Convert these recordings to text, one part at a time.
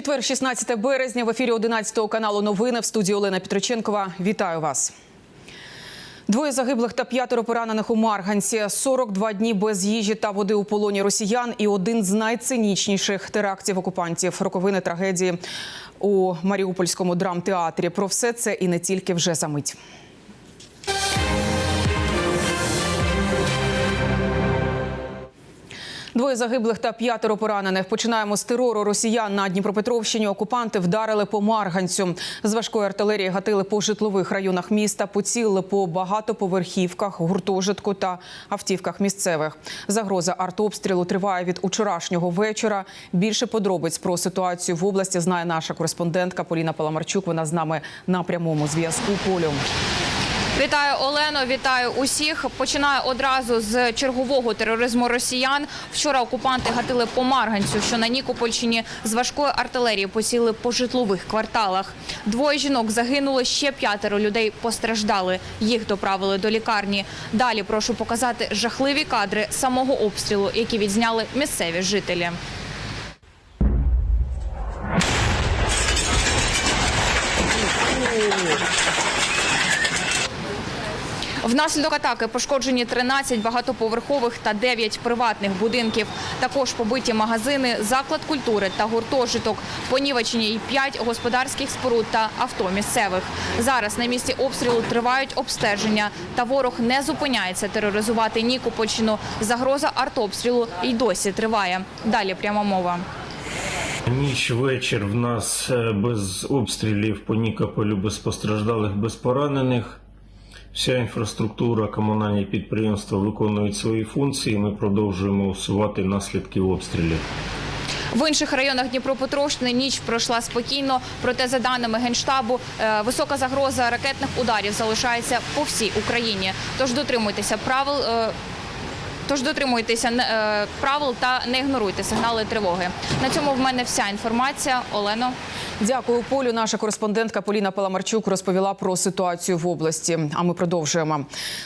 Четвер, 16 березня, в ефірі 11 каналу Новини в студії Олена Петроченкова. Вітаю вас. Двоє загиблих та п'ятеро поранених у Марганці. 42 дні без їжі та води у полоні росіян і один з найцинічніших терактів окупантів. Роковини трагедії у Маріупольському драмтеатрі. Про все це і не тільки вже за мить. Двоє загиблих та п'ятеро поранених. Починаємо з терору росіян на Дніпропетровщині. Окупанти вдарили по Марганцю. З важкої артилерії гатили по житлових районах міста, поцілили по багатоповерхівках, гуртожитку та автівках місцевих. Загроза артобстрілу триває від учорашнього вечора. Більше подробиць про ситуацію в області знає наша кореспондентка Поліна Паламарчук. Вона з нами на прямому зв'язку. Полю. Вітаю Олено, вітаю усіх. Починаю одразу з чергового тероризму росіян. Вчора окупанти гатили по Марганцю, що на Нікопольщині з важкої артилерії посіли по житлових кварталах. Двоє жінок загинули, ще п'ятеро людей постраждали. Їх доправили до лікарні. Далі прошу показати жахливі кадри самого обстрілу, які відзняли місцеві жителі. Внаслідок атаки пошкоджені 13 багатоповерхових та 9 приватних будинків. Також побиті магазини, заклад культури та гуртожиток. Понівечені й 5 господарських споруд та авто місцевих. Зараз на місці обстрілу тривають обстеження. Та ворог не зупиняється тероризувати Нікопольщину. Загроза артобстрілу й досі триває. Далі пряма мова. Ніч вечір в нас е, без обстрілів по Нікополю, без постраждалих, без поранених. Вся інфраструктура, комунальні підприємства виконують свої функції. Ми продовжуємо усувати наслідки обстрілів. В інших районах Дніпропетровщини ніч пройшла спокійно. Проте, за даними генштабу, е, висока загроза ракетних ударів залишається по всій Україні. Тож дотримуйтеся правил. е, Тож дотримуйтеся е, правил та не ігноруйте сигнали тривоги. На цьому в мене вся інформація. Олено. Дякую, Полю. Наша кореспондентка Поліна Паламарчук розповіла про ситуацію в області. А ми продовжуємо.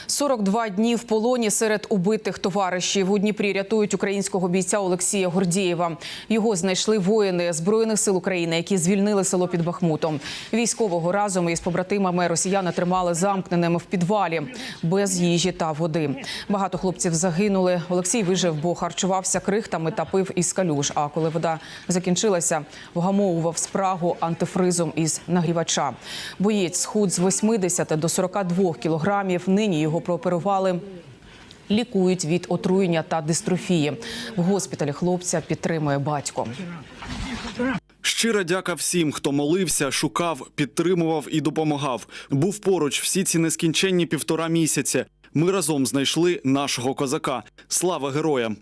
42 дні в полоні серед убитих товаришів. У Дніпрі рятують українського бійця Олексія Гордієва. Його знайшли воїни збройних сил України, які звільнили село під Бахмутом. Військового разом із побратимами росіяни тримали замкненими в підвалі без їжі та води. Багато хлопців загинули. Олексій вижив, бо харчувався крихтами та пив із калюж. А коли вода закінчилася, вгамовував спрагу антифризом із нагрівача. Боєць схуд з 80 до 42 кілограмів. Нині його прооперували. Лікують від отруєння та дистрофії. В госпіталі хлопця підтримує батько. Щира дяка всім, хто молився, шукав, підтримував і допомагав. Був поруч всі ці нескінченні півтора місяці. Ми разом знайшли нашого козака. Слава героям!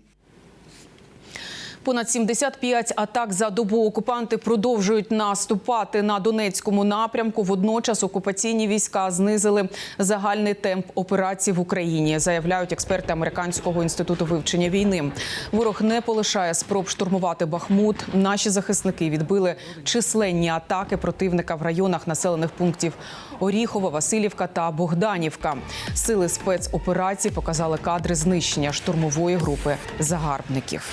Понад 75 атак за добу окупанти продовжують наступати на Донецькому напрямку. Водночас окупаційні війська знизили загальний темп операцій в Україні, заявляють експерти американського інституту вивчення війни. Ворог не полишає спроб штурмувати Бахмут. Наші захисники відбили численні атаки противника в районах населених пунктів Оріхова, Васильівка та Богданівка. Сили спецоперацій показали кадри знищення штурмової групи загарбників.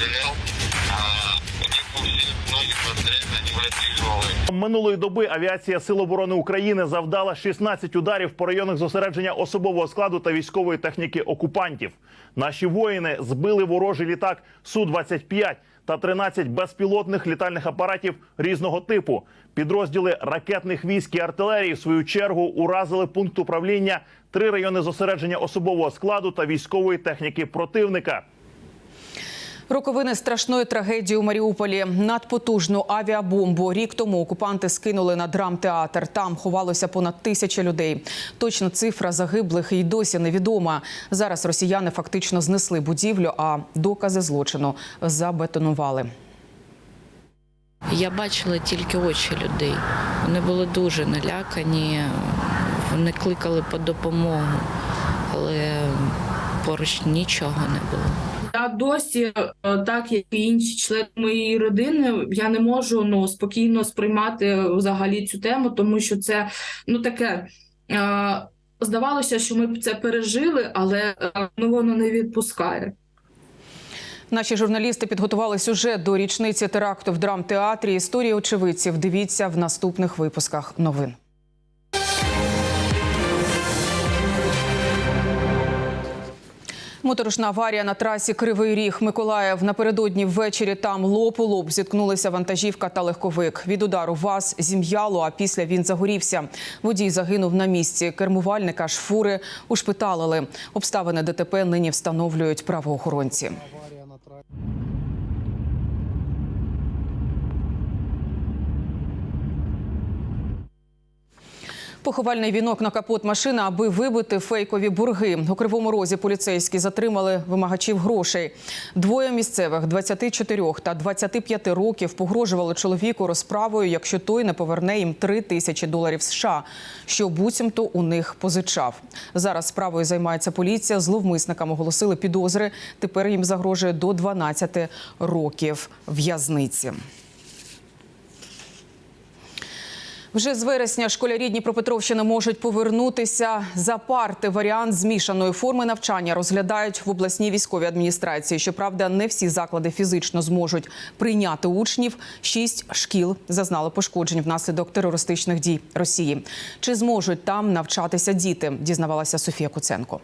Тяжелые. Минулої доби авіація Сил оборони України завдала 16 ударів по районах зосередження особового складу та військової техніки окупантів. Наші воїни збили ворожий літак су 25 та 13 безпілотних літальних апаратів різного типу. Підрозділи ракетних військ і артилерії в свою чергу уразили пункт управління, три райони зосередження особового складу та військової техніки противника. Роковини страшної трагедії у Маріуполі. Надпотужну авіабомбу рік тому окупанти скинули на драмтеатр. Там ховалося понад тисяча людей. Точна цифра загиблих і досі невідома. Зараз росіяни фактично знесли будівлю, а докази злочину забетонували. Я бачила тільки очі людей. Вони були дуже налякані, вони кликали по допомогу, але поруч нічого не було. Я досі, е, так як і інші члени моєї родини, я не можу ну спокійно сприймати взагалі цю тему, тому що це ну таке Е, Здавалося, що ми це пережили, але е, ну, воно не відпускає. Наші журналісти підготували сюжет до річниці теракту в драмтеатрі. Історії очевидців. Дивіться в наступних випусках новин. Моторошна аварія на трасі Кривий Ріг Миколаїв. Напередодні ввечері там лоб у лоб зіткнулися вантажівка та легковик. Від удару ВАЗ зім'яло, а після він загорівся. Водій загинув на місці. Кермувальника ж фури ушпиталили. Обставини ДТП нині встановлюють правоохоронці. Поховальний вінок на капот машини, аби вибити фейкові борги. У Кривому Розі поліцейські затримали вимагачів грошей. Двоє місцевих 24 та 25 років погрожували чоловіку розправою, якщо той не поверне їм 3 тисячі доларів США, що буцімто у них позичав. Зараз справою займається поліція. Зловмисникам оголосили підозри. Тепер їм загрожує до 12 років в'язниці. Вже з вересня школярі Дніпропетровщини можуть повернутися за парти. Варіант змішаної форми навчання розглядають в обласній військовій адміністрації. Щоправда, не всі заклади фізично зможуть прийняти учнів. Шість шкіл зазнали пошкоджень внаслідок терористичних дій Росії. Чи зможуть там навчатися діти? Дізнавалася Софія Куценко.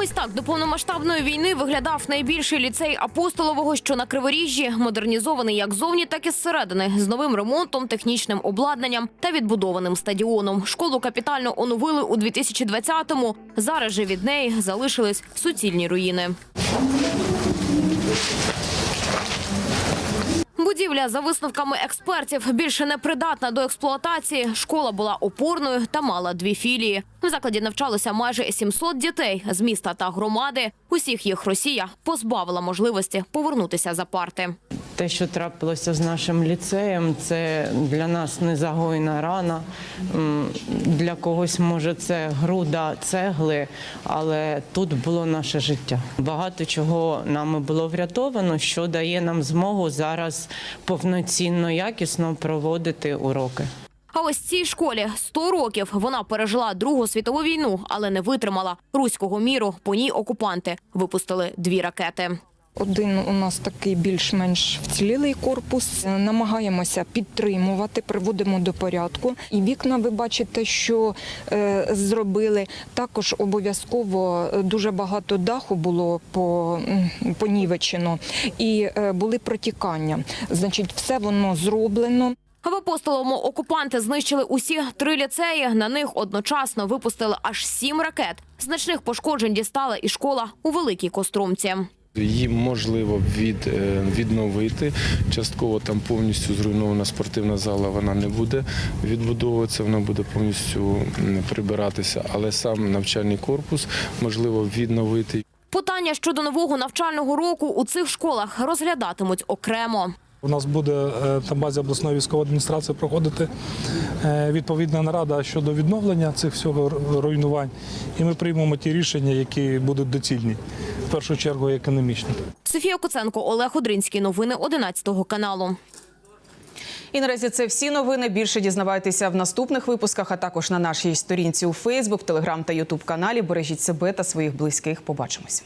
Ось так до повномасштабної війни виглядав найбільший ліцей апостолового, що на криворіжжі, модернізований як зовні, так і зсередини, з новим ремонтом, технічним обладнанням та відбудованим стадіоном. Школу капітально оновили у 2020-му. Зараз же від неї залишились суцільні руїни. Будівля, за висновками експертів, більше не придатна до експлуатації. Школа була опорною та мала дві філії. В закладі навчалося майже 700 дітей з міста та громади. Усіх їх Росія позбавила можливості повернутися за парти. Те, що трапилося з нашим ліцеєм, це для нас незагойна рана. Для когось може це груда цегли, але тут було наше життя. Багато чого нами було врятовано, що дає нам змогу зараз повноцінно, якісно проводити уроки. А ось цій школі 100 років вона пережила Другу світову війну, але не витримала руського міру. По ній окупанти випустили дві ракети. Один у нас такий більш-менш вцілілий корпус. Намагаємося підтримувати, приводимо до порядку. І вікна, ви бачите, що е, зробили. Також обов'язково е, дуже багато даху було по, понівечено і е, були протікання. Значить, все воно зроблено. В апостоловому окупанти знищили усі три ліцеї. На них одночасно випустили аж сім ракет. Значних пошкоджень дістала і школа у Великій Костромці. Її можливо від, е, відновити. Частково там повністю зруйнована спортивна зала, вона не буде відбудовуватися, вона буде повністю прибиратися. Але сам навчальний корпус можливо відновити. Питання щодо нового навчального року у цих школах розглядатимуть окремо. У нас буде е, на базі обласної військової адміністрації проходити е, відповідна нарада щодо відновлення цих всього руйнувань, і ми приймемо ті рішення, які будуть доцільні, в першу чергу економічні. Софія Коценко, Олег Одринський. Новини 11 каналу. І наразі це всі новини. Більше дізнавайтеся в наступних випусках, а також на нашій сторінці у Фейсбук, Телеграм та Ютуб каналі. Бережіть себе та своїх близьких. Побачимось.